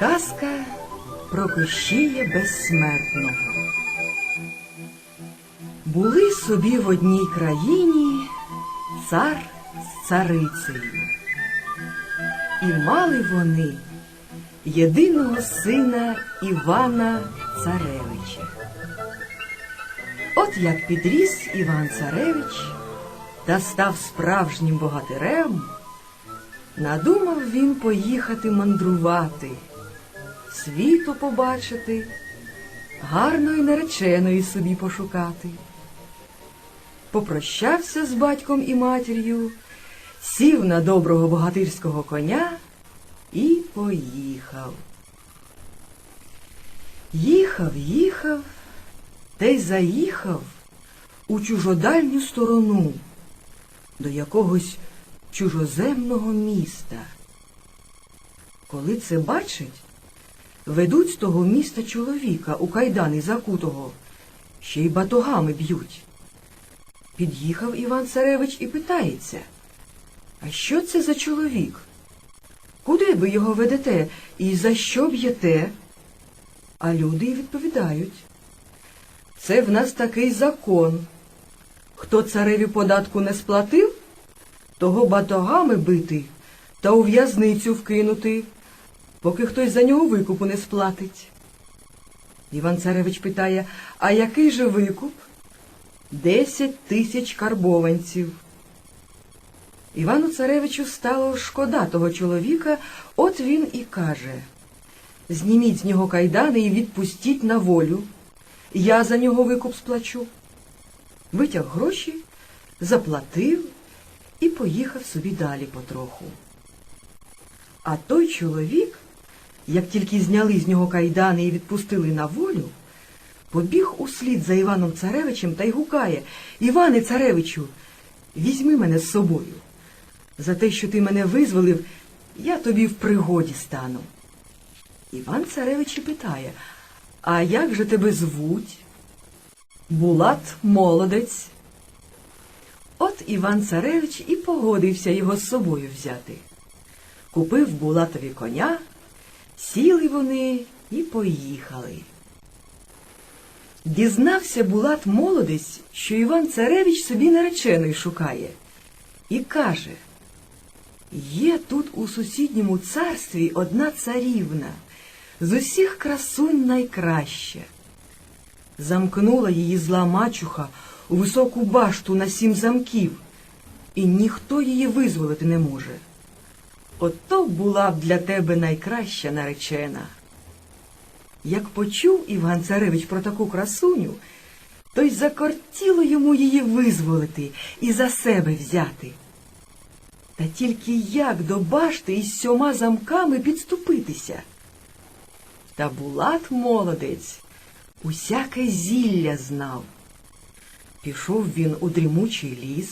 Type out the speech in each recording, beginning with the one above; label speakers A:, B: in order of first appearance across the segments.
A: Казка про Кощія безсмертного. Були собі в одній країні цар з царицею. І мали вони єдиного сина Івана Царевича. От як підріс Іван Царевич та став справжнім богатирем, надумав він поїхати мандрувати, світу побачити, гарної нареченої собі пошукати. Попрощався з батьком і матір'ю, сів на доброго богатирського коня і поїхав. Їхав, їхав, та й заїхав у чужодальню сторону до якогось чужоземного міста. Коли це бачить, ведуть з того міста чоловіка у кайдани закутого, ще й батогами б'ють. Під'їхав Іван Царевич і питається, а що це за чоловік? Куди ви його ведете і за що б'єте? А люди й відповідають. Це в нас такий закон. Хто цареві податку не сплатив, того батогами бити та у в'язницю вкинути, поки хтось за нього викупу не сплатить. Іван Царевич питає, а який же викуп? Десять тисяч карбованців. Івану Царевичу стало шкода того чоловіка, от він і каже Зніміть з нього кайдани і відпустіть на волю. Я за нього викуп сплачу. Витяг гроші, заплатив і поїхав собі далі потроху. А той чоловік, як тільки зняли з нього кайдани і відпустили на волю, побіг услід за Іваном Царевичем та й гукає Іване Царевичу, візьми мене з собою. За те, що ти мене визволив, я тобі в пригоді стану. Іван Царевич і питає, а як же тебе звуть? Булат молодець. От Іван Царевич і погодився його з собою взяти. Купив Булатові коня, сіли вони і поїхали. Дізнався Булат молодець, що Іван Царевич собі наречений шукає, і каже Є тут у сусідньому царстві одна царівна, з усіх красунь найкраща. Замкнула її зла мачуха у високу башту на сім замків, і ніхто її визволити не може. Ото була б для тебе найкраща наречена. Як почув Іван Царевич про таку красуню, то й закортіло йому її визволити і за себе взяти. Та тільки як до башти із сьома замками підступитися? Та Булат молодець усяке зілля знав. Пішов він у дрімучий ліс,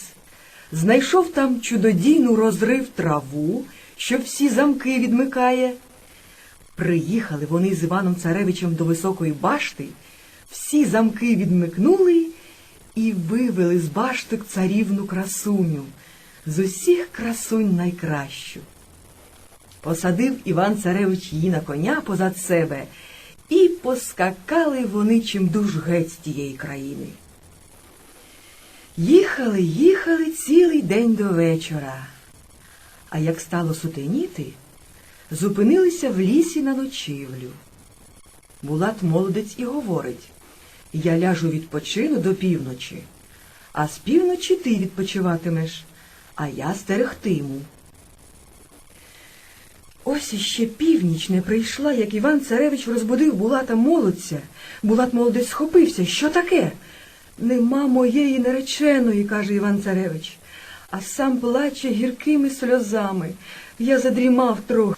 A: знайшов там чудодійну розрив траву, що всі замки відмикає. Приїхали вони з Іваном Царевичем до високої башти, всі замки відмикнули і вивели з башток царівну красуню, з усіх красунь найкращу. Посадив Іван Царевич її на коня позад себе, і поскакали вони чимдуж геть з тієї країни. Їхали, їхали цілий день до вечора. А як стало сутеніти, зупинилися в лісі на ночівлю. Булат молодець і говорить Я ляжу відпочину до півночі, а з півночі ти відпочиватимеш, а я стерегтиму. Ось іще північ не прийшла, як Іван Царевич розбудив Булата молодця. Булат молодець схопився. Що таке? Нема моєї нареченої, каже Іван Царевич, а сам плаче гіркими сльозами. Я задрімав трохи.